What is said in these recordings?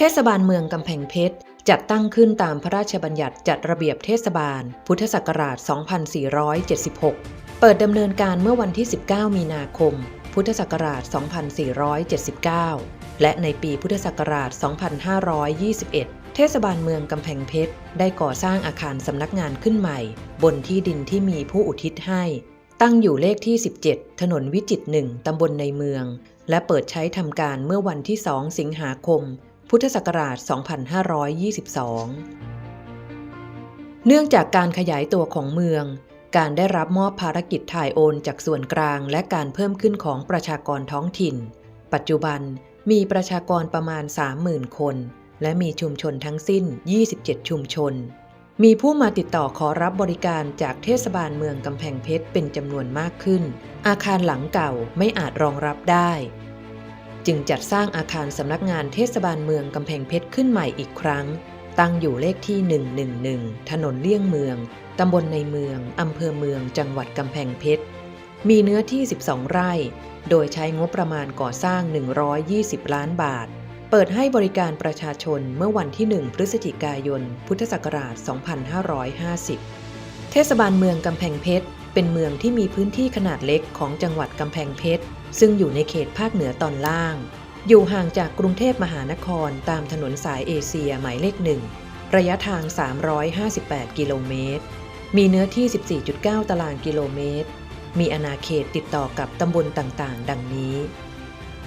เทศบาลเมืองกำแพงเพชรจัดตั้งขึ้นตามพระราชบัญญัติจัดระเบียบเทศบาล พุทธศักราช 2476 เปิดดำเนินการเมื่อวันที่ 19 มีนาคม พุทธศักราช 2479 และในปีพุทธศักราช 2521 เทศบาลเมืองกำแพงเพชรได้ก่อสร้างอาคารสำนักงานขึ้นใหม่ บนที่ดินที่มีผู้อุทิศให้ ตั้งอยู่เลขที่ 17 ถนนวิจิตรหนึ่งตำบลในเมือง และเปิดใช้ทำการเมื่อวันที่ 2 สิงหาคม พุทธศักราช 2522 เนื่องจากการขยายตัวของเมือง การได้รับมอบภารกิจถ่ายโอนจากส่วนกลางและการเพิ่มขึ้นของประชากรท้องถิ่น ปัจจุบันมีประชากรประมาณ 30,000 คน และมีชุมชนทั้งสิ้น 27 ชุมชน มีผู้มาติดต่อขอรับบริการจากเทศบาลเมืองกำแพงเพชรเป็นจำนวนมากขึ้น อาคารหลังเก่าไม่อาจรองรับได้ จึงจัดสร้างอาคารสำนักงานเทศบาลเมืองกำแพงเพชรขึ้นใหม่อีกครั้ง ตั้งอยู่เลขที่ 111 ถนนเลี่ยงเมือง ตำบลในเมือง อำเภอเมือง จังหวัดกำแพงเพชร มีเนื้อที่ 12 ไร่ โดยใช้งบประมาณก่อสร้าง 120 ล้านบาท เปิดให้บริการประชาชนเมื่อวันที่ 1 พฤศจิกายน พุทธศักราช 2550 เทศบาลเมืองกำแพงเพชร เป็นเมืองที่มีพื้นที่ขนาดเล็กของจังหวัดกำแพงเพชร ซึ่งอยู่ในเขตภาคเหนือตอนล่าง อยู่ห่างจากกรุงเทพมหานครตามถนนสายเอเชียหมายเลขหนึ่งระยะทาง 358 กิโลเมตร มีเนื้อที่ 14.9 ตารางกิโลเมตร มีอาณาเขตติดต่อกับตำบลต่างๆ ดังนี้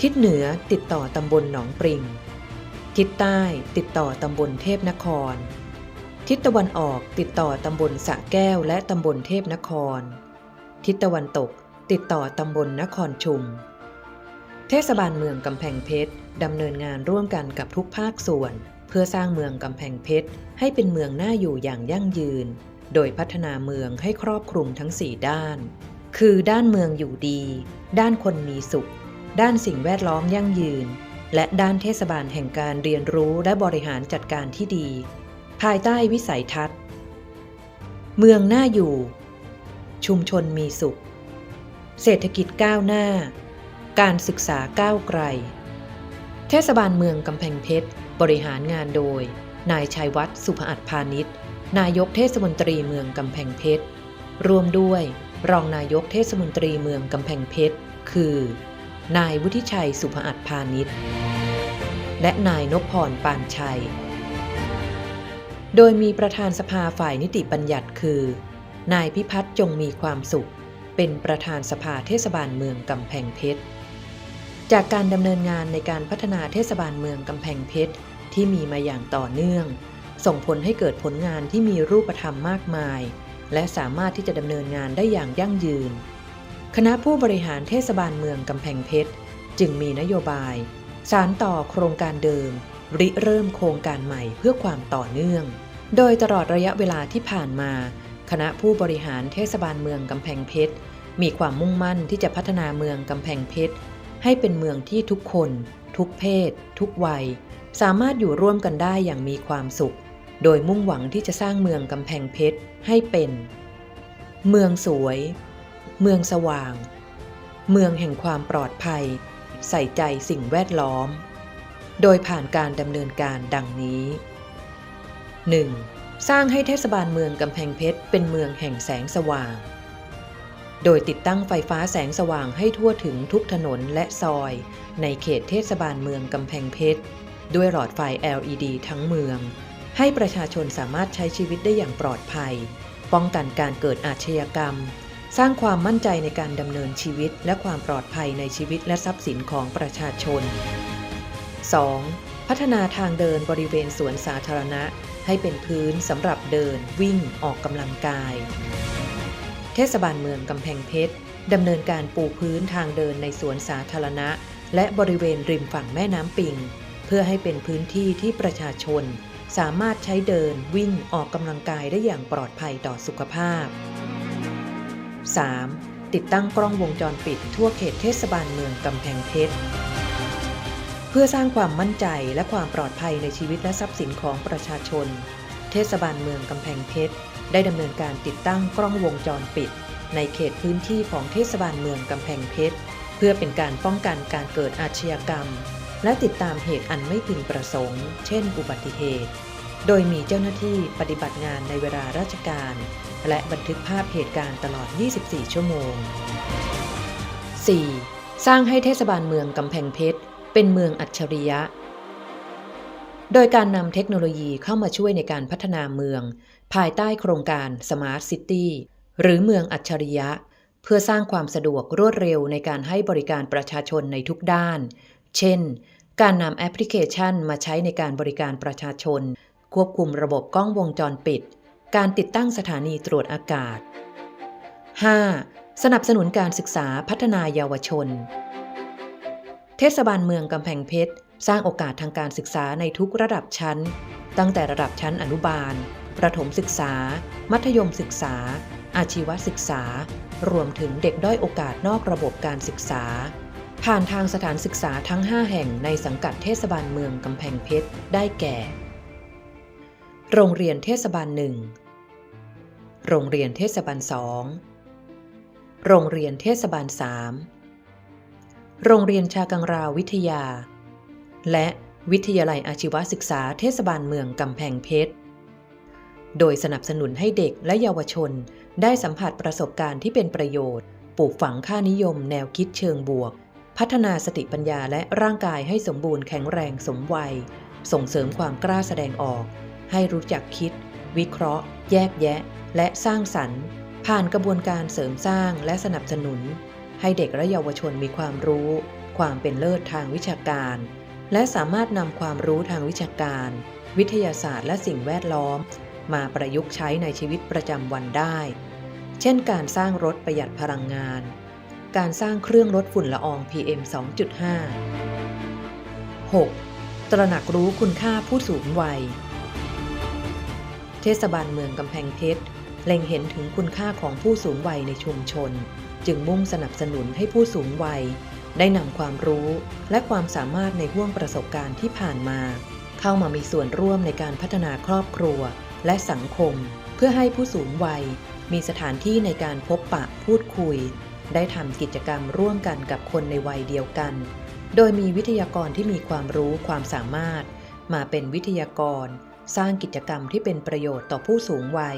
ทิศเหนือติดต่อตำบลหนองปริง ทิศใต้ติดต่อตำบลเทพนคร ทิศตะวันออกติดต่อตำบลสะแก้วและตำบลเทพนคร ทิศตะวันตก ติดต่อตำบลนครชุม เทศบาลเมืองกำแพงเพชรดำเนินงานร่วมกันกับทุกภาคส่วน เพื่อสร้างเมืองกำแพงเพชรให้เป็นเมืองน่าอยู่อย่างยั่งยืน โดยพัฒนาเมืองให้ครอบคลุมทั้ง 4 ด้าน คือด้านเมืองอยู่ดี ด้านคนมีสุข ด้านสิ่งแวดล้อมยั่งยืน และด้านเทศบาลแห่งการเรียนรู้และบริหารจัดการที่ดี ภายใต้วิสัยทัศน์ เมืองน่าอยู่ ชุมชนมีสุข เศรษฐกิจก้าวหน้า การศึกษาก้าวไกล เทศบาลเมืองกำแพงเพชร บริหารงานโดย นายชัยวัฒน์สุภอัตพาณิชย์ นายกเทศมนตรีเมืองกำแพงเพชรรวมด้วย รองนายกเทศมนตรีเมืองกำแพงเพชร คือ นายวุฒิชัยสุภอัตพาณิชย์ และนายนพพรปานชัย โดยมีประธานสภาฝ่ายนิติบัญญัติคือ นายพิพัฒน์จงมีความสุข เป็นประธานสภาเทศบาลเมืองกำแพงเพชร จากการดำเนินงานในการพัฒนาเทศบาลเมืองกำแพงเพชรที่มีมาอย่างต่อเนื่อง ส่งผลให้เกิดผลงานที่มีรูปธรรมมากมาย และสามารถที่จะดำเนินงานได้อย่างยั่งยืน คณะผู้บริหารเทศบาลเมืองกำแพงเพชร จึงมีนโยบาย สารต่อโครงการเดิม ริเริ่มโครงการใหม่เพื่อความต่อเนื่อง โดยตลอดระยะเวลาที่ผ่านมา คณะผู้บริหารเทศบาลเมืองกำแพงเพชร มีความมุ่งมั่นที่จะพัฒนาเมืองกำแพงเพชร ให้เป็นเมืองที่ทุกคน ทุกเพศ ทุกวัย สามารถอยู่ร่วมกันได้อย่างมีความสุข โดยมุ่งหวังที่จะสร้างเมืองกำแพงเพชรให้เป็น เมืองสวย เมืองสว่าง เมืองแห่งความปลอดภัย ใส่ใจสิ่งแวดล้อม โดยผ่านการดำเนินการดังนี้ 1. สร้างให้เทศบาลเมืองกำแพงเพชรเป็นเมืองแห่งแสงสว่าง โดยติดตั้งไฟฟ้าแสงสว่างให้ทั่วถึงทุกถนนและซอย ในเขตเทศบาลเมืองกำแพงเพชร ด้วยหลอดไฟ LED ทั้งเมือง ให้ประชาชนสามารถใช้ชีวิตได้อย่างปลอดภัย ป้องกันการเกิดอาชญากรรม สร้างความมั่นใจในการดำเนินชีวิต และความปลอดภัยในชีวิตและทรัพย์สินของประชาชน 2. พัฒนาทางเดินบริเวณสวนสาธารณะ ให้เป็นพื้นสำหรับเดินวิ่งออกกำลังกาย เทศบาลเมืองกำแพงเพชรดำเนินการปูพื้นทางเดินในสวนสาธารณะ และบริเวณริมฝั่งแม่น้ำปิง เพื่อให้เป็นพื้นที่ที่ประชาชน สามารถใช้เดินวิ่งออกกำลังกายได้อย่างปลอดภัยต่อสุขภาพ 3. ติดตั้งกล้องวงจรปิดทั่วเขตเทศบาลเมืองกำแพงเพชร เพื่อสร้างความมั่นใจและความปลอดภัยในชีวิตและทรัพย์สินของประชาชน เทศบาลเมืองกำแพงเพชร ได้ดำเนินการติดตั้งกล้องวงจรปิด ในเขตพื้นที่ของเทศบาลเมืองกำแพงเพชร เพื่อเป็นการป้องกันการเกิดอาชญากรรม และติดตามเหตุอันไม่พึงประสงค์ เช่น อุบัติเหตุ โดยมีเจ้าหน้าที่ปฏิบัติงานในเวลาราชการ และบันทึกภาพเหตุการณ์ตลอด 24 ชั่วโมง 4. สร้างให้เทศบาลเมืองกำแพงเพชร เป็นเมืองอัจฉริยะ โดยการนำเทคโนโลยีเข้ามาช่วยในการพัฒนาเมือง ภายใต้โครงการ Smart City หรือเมืองอัจฉริยะ เพื่อสร้างความสะดวกรวดเร็วในการให้บริการประชาชนในทุกด้าน เช่น การนำแอปพลิเคชันมาใช้ในการบริการประชาชน ควบคุมระบบกล้องวงจรปิด การติดตั้งสถานีตรวจอากาศ 5. สนับสนุนการศึกษาพัฒนาเยาวชน เทศบาลเมืองกำแพงเพชร สร้างโอกาสทางการศึกษาในทุกระดับชั้น ตั้งแต่ระดับชั้นอนุบาล ประถมศึกษา มัธยมศึกษา อาชีวศึกษา รวมถึงเด็กด้อยโอกาสนอกระบบการศึกษา ผ่านทางสถานศึกษาทั้ง 5 แห่งในสังกัดเทศบาลเมืองกำแพงเพชร ได้แก่ โรงเรียนเทศบาลหนึ่ง โรงเรียนเทศบาลสอง โรงเรียนเทศบาลสาม โรงเรียนชากังราววิทยา และวิทยาลัยอาชีวศึกษาเทศบาลเมืองกำแพงเพชร โดยสนับสนุนให้เด็กและเยาวชน ได้สัมผัสประสบการณ์ที่เป็นประโยชน์ ปลูกฝังค่านิยมแนวคิดเชิงบวก พัฒนาสติปัญญาและร่างกายให้สมบูรณ์แข็งแรงสมวัย ส่งเสริมความกล้าแสดงออก ให้รู้จักคิด วิเคราะห์ แยกแยะ และสร้างสรรค์ ผ่านกระบวนการเสริมสร้างและสนับสนุน ให้เด็กและเยาวชนมีความรู้ ความเป็นเลิศทางวิชาการ และสามารถนำความรู้ทางวิชาการ วิทยาศาสตร์และสิ่งแวดล้อม มาประยุกต์ใช้ในชีวิตประจำวันได้ เช่น การสร้างรถประหยัดพลังงาน การสร้างเครื่องลดฝุ่นละออง PM 2.5 6. ตระหนักรู้คุณค่าผู้สูงวัย เทศบาลเมืองกำแพงเพชรเล็งเห็นถึงคุณค่าของผู้สูงวัยในชุมชน จึงมุ่งสนับสนุนให้ผู้สูงวัย ได้นำความรู้และความสามารถในห่วงประสบการณ์ที่ผ่านมา เข้ามามีส่วนร่วมในการพัฒนาครอบครัวและสังคม เพื่อให้ผู้สูงวัย มีสถานที่ในการพบปะพูดคุย ได้ทำกิจกรรมร่วมกันกับคนในวัยเดียวกัน โดยมีวิทยากรที่มีความรู้ความสามารถ มาเป็นวิทยากร สร้างกิจกรรมที่เป็นประโยชน์ต่อผู้สูงวัย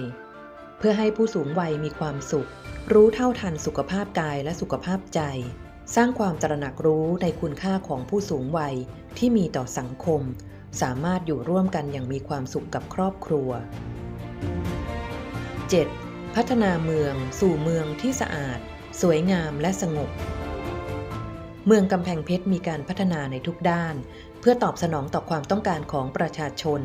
พื่อให้ผู้สูงวัยมีความสุข รู้เท่าทันสุขภาพกายและสุขภาพใจ สร้างความตระหนักรู้ในคุณค่าของผู้สูงวัยที่มีต่อสังคม สามารถอยู่ร่วมกันอย่างมีความสุขกับครอบครัว 7. พัฒนาเมือง สู่เมืองที่สะอาด สวยงามและสงบ เมืองกำแพงเพชรมีการพัฒนาในทุกด้าน เพื่อตอบสนองต่อความต้องการของประชาชน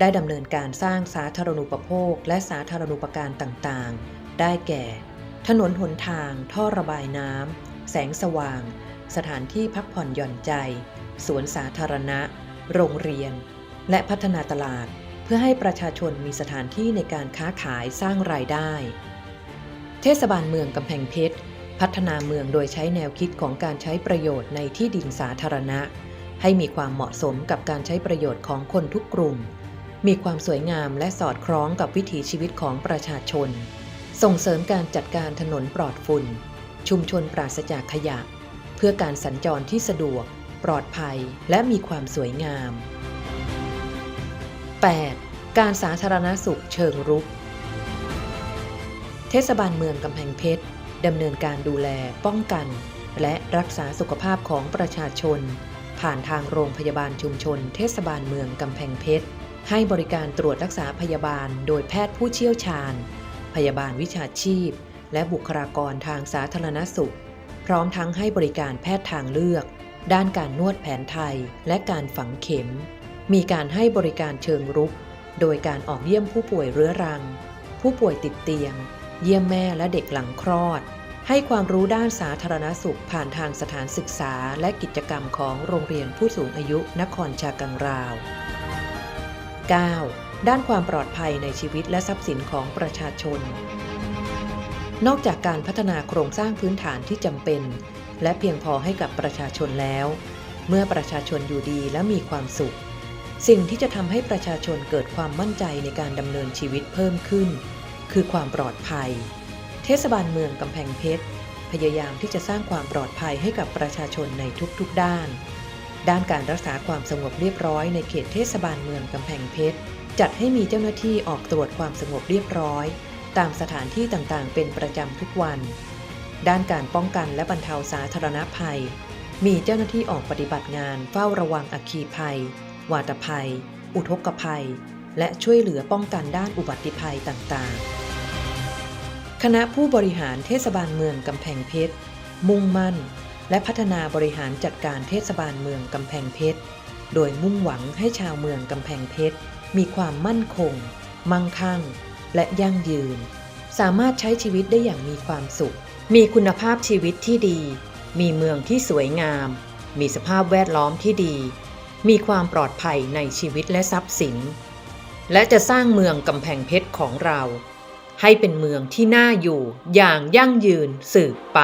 ได้ดำเนินการสร้างสาธารณูปโภค และสาธารณูปการต่างๆ ได้แก่ ถนนหนทาง ท่อระบายน้ำ แสงสว่าง สถานที่พักผ่อนหย่อนใจ สวนสาธารณะ โรงเรียน และพัฒนาตลาด เพื่อให้ประชาชนมีสถานที่ในการค้าขายสร้างรายได้ เทศบาลเมืองกำแพงเพชร พัฒนาเมืองโดยใช้แนวคิดของการใช้ประโยชน์ในที่ดินสาธารณะ ให้มีความเหมาะสมกับการใช้ประโยชน์ของคนทุกกลุ่ม มีความสวยงามและสอดคล้องกับวิถีชีวิตของประชาชน ส่งเสริมการจัดการถนนปลอดฝุ่น ชุมชนปราศจากขยะ เพื่อการสัญจรที่สะดวก ปลอดภัย และมีความสวยงาม 8. การสาธารณสุขเชิงรุก เทศบาลเมืองกำแพงเพชรดำเนินการดูแลป้องกัน และรักษาสุขภาพของประชาชน ผ่านทางโรงพยาบาลชุมชน เทศบาลเมืองกำแพงเพชร ให้บริการตรวจรักษาพยาบาล โดยแพทย์ผู้เชี่ยวชาญ พยาบาลวิชาชีพ และบุคลากรทางสาธารณสุข พร้อมทั้งให้บริการแพทย์ทางเลือก ด้านการนวดแผนไทย และการฝังเข็ม มีการให้บริการเชิงรุก โดยการออกเยี่ยมผู้ป่วยเรื้อรัง ผู้ป่วยติดเตียง เยี่ยมแม่และเด็กหลังคลอด ให้ความรู้ด้านสาธารณสุขผ่านทางสถานศึกษา และกิจกรรมของโรงเรียนผู้สูงอายุนครชากังราว 9. ด้านความปลอดภัยในชีวิตและทรัพย์สินของประชาชน นอกจากการพัฒนาโครงสร้างพื้นฐานที่จำเป็น และเพียงพอให้กับประชาชนแล้ว เมื่อประชาชนอยู่ดีและมีความสุข สิ่งที่จะทำให้ประชาชนเกิดความมั่นใจในการดำเนินชีวิตเพิ่มขึ้น คือความปลอดภัย เทศบาลเมืองกำแพงเพชรพยายามที่จะสร้างความปลอดภัยให้กับประชาชนในทุกๆด้าน ด้านการรักษาความสงบเรียบร้อยในเขตเทศบาลเมืองกำแพงเพชร จัดให้มีเจ้าหน้าที่ออกตรวจความสงบเรียบร้อย ตามสถานที่ต่างๆ เป็นประจำทุกวัน ด้านการป้องกันและบรรเทาสาธารณภัย มีเจ้าหน้าที่ออกปฏิบัติงานเฝ้าระวังอัคคีภัย วาตภัย อุทกภัย และช่วยเหลือป้องกันด้านอุบัติภัยต่างๆ คณะผู้บริหารเทศบาลเมืองกำแพงเพชรมุ่งมั่น และพัฒนาบริหารจัดการเทศบาลเมืองกำแพงเพชร โดยมุ่งหวังให้ชาวเมืองกำแพงเพชร มีความมั่นคง มั่งคั่ง และยั่งยืน สามารถใช้ชีวิตได้อย่างมีความสุข มีคุณภาพชีวิตที่ดี มีเมืองที่สวยงาม มีสภาพแวดล้อมที่ดี มีความปลอดภัยในชีวิตและทรัพย์สิน และจะสร้างเมืองกำแพงเพชรของเรา ให้เป็นเมืองที่น่าอยู่อย่างยั่งยืนสืบไป